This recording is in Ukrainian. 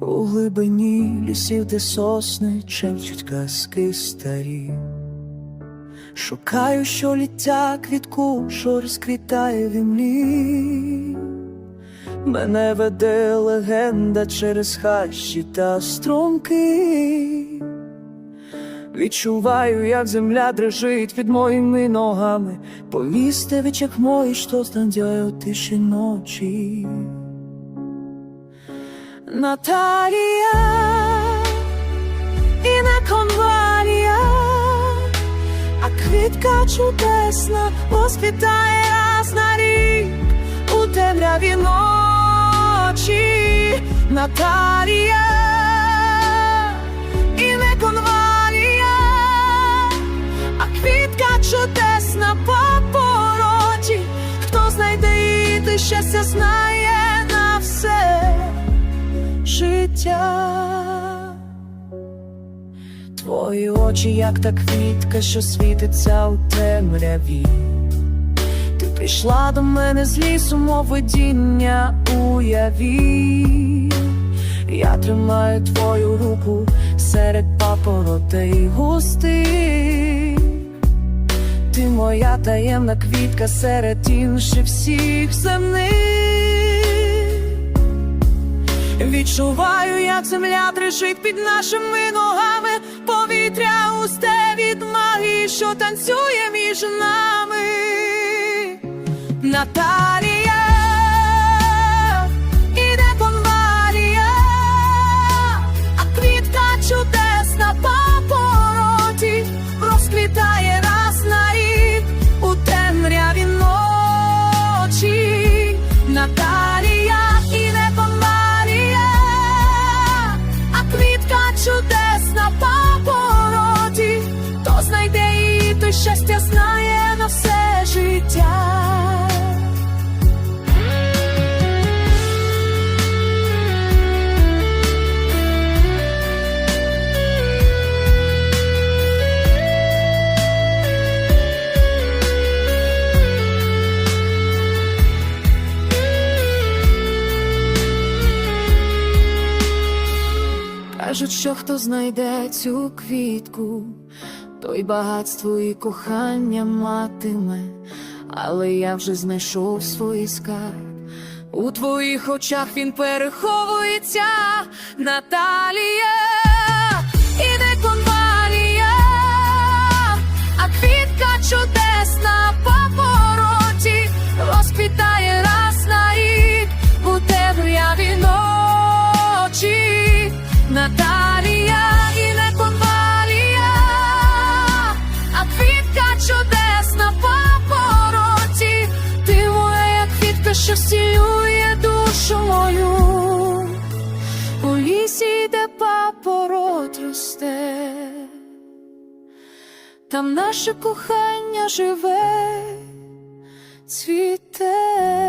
У глибині лісів, де сосни чемчуть казки старі. Шукаю, що ліття квітку, що розквітає в імлі. Мене веде легенда через хащі та струмки. Відчуваю, як земля дрижить під моїми ногами. Повісти вечек мой, що стандяє у тиші ночі. Наталія і не конвалія, а квітка чудесна розквітає раз на рік у темряві ночі. Наталія і не конвалія, а квітка чудесна по породі. Хто знайде її, ти щастя знає життя. Твої очі, як та квітка, що світиться у темряві. Ти прийшла до мене з лісу, мов видіння уяві. Я тримаю твою руку серед папоротей густих. Ти моя таємна квітка серед інших всіх земних. Відчуваю, як земля дрижить під нашими ногами, повітря усте від магії, що танцює між нами. Наталія той щастя знає на все життя. Кажуть, що хто знайде цю квітку, той багатство і кохання матиме, але я вже знайшов свій скарб. У твоїх очах він переховується, Наталія, і не конвалія, а квітка чудесна по породі розквітає раз на рік у темряві ночі. Наталія лісі, де папороть росте, там наше кохання живе, цвіте.